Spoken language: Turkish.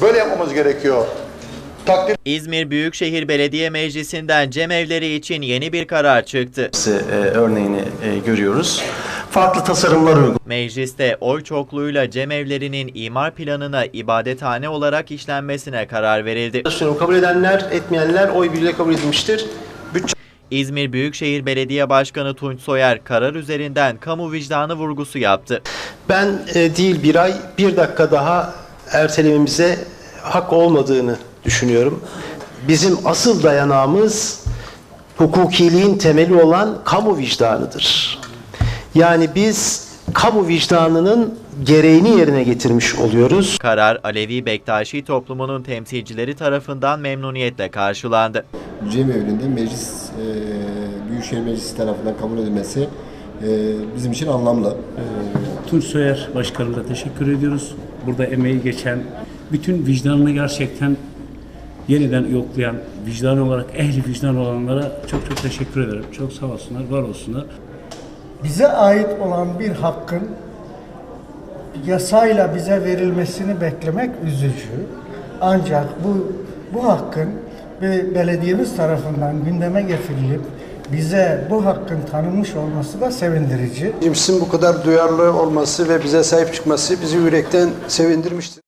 Böyle yapmamız gerekiyor. Takdir İzmir Büyükşehir Belediye Meclisi'nden cemevleri için yeni bir karar çıktı. e, örneğini e, görüyoruz. Farklı tasarımlar uyguluyoruz. Mecliste oy çokluğuyla cemevlerinin imar planına ibadethane olarak işlenmesine karar verildi. Kabul edenler, etmeyenler oy birliğiyle kabul edilmiştir. Bütçe İzmir Büyükşehir Belediye Başkanı Tunç Soyer karar üzerinden kamu vicdanı vurgusu yaptı. Ben e, değil bir ay, bir dakika daha ertelememize hak olmadığını düşünüyorum. Bizim asıl dayanağımız hukukiliğin temeli olan kamu vicdanıdır. Yani biz kamu vicdanının gereğini yerine getirmiş oluyoruz. Karar Alevi Bektaşi toplumunun temsilcileri tarafından memnuniyetle karşılandı. Cemevlerinde meclis, e, Büyükşehir Meclisi tarafından kabul edilmesi e, bizim için anlamlı. Tunç Soyer Başkanımıza teşekkür ediyoruz. Burada emeği geçen, bütün vicdanını gerçekten yeniden yoklayan, vicdan olarak ehli vicdan olanlara çok çok teşekkür ederim. Çok sağ olsunlar, var olsunlar. bize ait olan bir hakkın yasayla bize verilmesini beklemek üzücü. Ancak bu bu hakkın belediyemiz tarafından gündeme getirilip bize bu hakkın tanınmış olması da sevindirici. Cims'in bu kadar duyarlı olması ve bize sahip çıkması bizi yürekten sevindirmiştir.